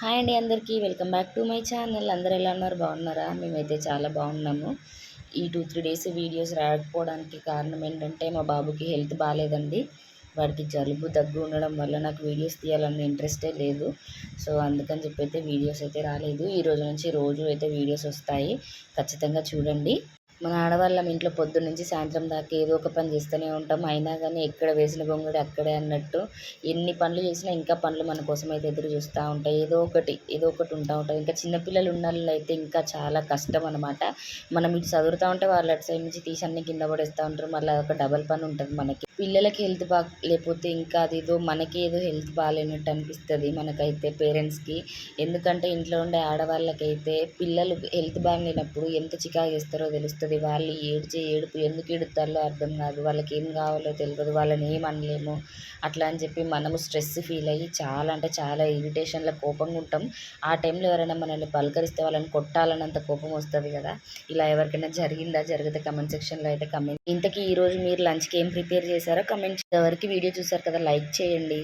Hi అండి అందరికీ. Welcome back to my channel. అందరు ఎలా ఉన్నారు? బాగున్నారా? మేమైతే చాలా బాగున్నాము. ఈ టూ త్రీ డేస్ వీడియోస్ రాకపోవడానికి కారణం ఏంటంటే మా బాబుకి హెల్త్ బాగాలేదండి. వాడికి జలుబు దగ్గు ఉండడం వల్ల నాకు వీడియోస్ తీయాలన్న ఇంట్రెస్టే లేదు. సో అందుకని చెప్పి అయితే వీడియోస్ అయితే రాలేదు. ఈ రోజు నుంచి రోజు అయితే వీడియోస్ వస్తాయి. ఖచ్చితంగా చూడండి. మన ఆడవాళ్ళం ఇంట్లో పొద్దున్న నుంచి సాయంత్రం దాకా ఏదో ఒక పని చేస్తూనే ఉంటాం. అయినా కానీ ఎక్కడ వేసిన గొంగడి అక్కడే అన్నట్టు ఎన్ని పనులు చేసినా ఇంకా పనులు మన కోసం అయితే ఎదురు చూస్తూ ఉంటాయి. ఏదో ఒకటి ఏదో ఒకటి ఉంటా ఉంటుంది ఇంకా చిన్నపిల్లలు ఉన్న అయితే ఇంకా చాలా కష్టం అనమాట మనం ఇటు చదువుతూ ఉంటే వాళ్ళు అటు సైడ్ నుంచి తీసి అన్ని కింద పడేస్తూ ఉంటారు. మళ్ళీ ఒక డబల్ పని ఉంటుంది మనకి. పిల్లలకి హెల్త్ బాగా లేకపోతే ఇంకా అది ఏదో మనకి ఏదో హెల్త్ బాగాలేనట్టు అనిపిస్తుంది మనకైతే పేరెంట్స్కి. ఎందుకంటే ఇంట్లో ఉండే ఆడవాళ్ళకైతే పిల్లలు హెల్త్ బాగాలేనప్పుడు ఎంత చికాకు చేస్తారో తెలుస్తుంది. వాళ్ళు ఏడ్చే ఏడుపు ఎందుకు ఏడుతారో అర్థం కాదు. వాళ్ళకి ఏం కావాలో తెలియదు. వాళ్ళని ఏం అనలేము. అట్లా అని చెప్పి మనము స్ట్రెస్ ఫీల్ అయ్యి చాలా అంటే చాలా ఇరిటేషన్లో కోపంగా ఉంటాం. ఆ టైంలో ఎవరైనా మనల్ని పలకరిస్తే వాళ్ళని కొట్టాలన్నంత కోపం వస్తుంది కదా. ఇలా ఎవరికైనా జరిగిందా? జరిగితే కమెంట్ సెక్షన్లో అయితే కమెంట్. ఇంతకీ ఈరోజు మీరు లంచ్కి ఏం ప్రిపేర్ చేశారు? కమెంట్ ఎవరికి వీడియో చూసారు కదా లైక్ చేయండి.